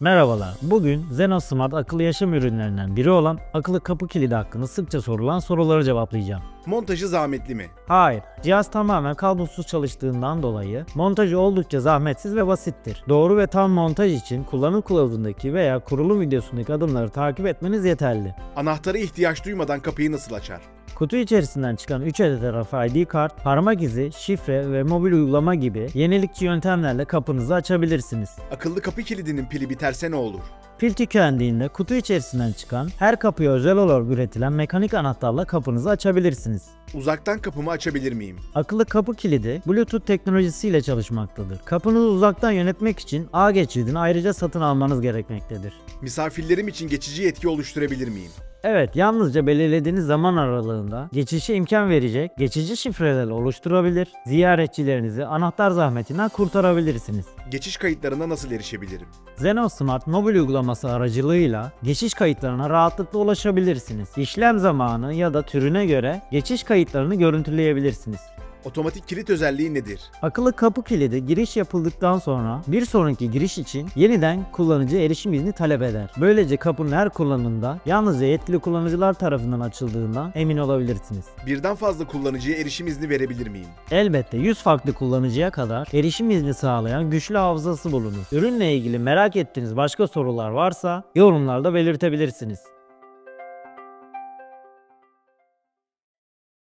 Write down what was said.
Merhabalar. Bugün Zeno Smart akıllı yaşam ürünlerinden biri olan akıllı kapı kilidi hakkında sıkça sorulan soruları cevaplayacağım. Montajı zahmetli mi? Hayır, cihaz tamamen kablosuz çalıştığından dolayı montajı oldukça zahmetsiz ve basittir. Doğru ve tam montaj için kullanım kılavuzundaki veya kurulum videosundaki adımları takip etmeniz yeterli. Anahtarı ihtiyaç duymadan kapıyı nasıl açar? Kutu içerisinden çıkan 3 adet RFID kart, parmak izi, şifre ve mobil uygulama gibi yenilikçi yöntemlerle kapınızı açabilirsiniz. Akıllı kapı kilidinin pili biterse ne olur? Pil tükendiğinde kutu içerisinden çıkan her kapıya özel olarak üretilen mekanik anahtarla kapınızı açabilirsiniz. Uzaktan kapımı açabilir miyim? Akıllı kapı kilidi Bluetooth teknolojisiyle çalışmaktadır. Kapınızı uzaktan yönetmek için ağ geçidini ayrıca satın almanız gerekmektedir. Misafirlerim için geçici yetki oluşturabilir miyim? Evet, yalnızca belirlediğiniz zaman aralığında geçişe imkan verecek geçici şifreler oluşturabilir, ziyaretçilerinizi anahtar zahmetinden kurtarabilirsiniz. Geçiş kayıtlarına nasıl erişebilirim? Zeno Smart mobil uygulaması aracılığıyla geçiş kayıtlarına rahatlıkla ulaşabilirsiniz. İşlem zamanı ya da türüne göre geçiş kayıtlarını görüntüleyebilirsiniz. Otomatik kilit özelliği nedir? Akıllı kapı kilidi giriş yapıldıktan sonra bir sonraki giriş için yeniden kullanıcı erişim izni talep eder. Böylece kapının her kullanımında yalnızca yetkili kullanıcılar tarafından açıldığından emin olabilirsiniz. Birden fazla kullanıcıya erişim izni verebilir miyim? Elbette 100 farklı kullanıcıya kadar erişim izni sağlayan güçlü hafızası bulunur. Ürünle ilgili merak ettiğiniz başka sorular varsa yorumlarda belirtebilirsiniz.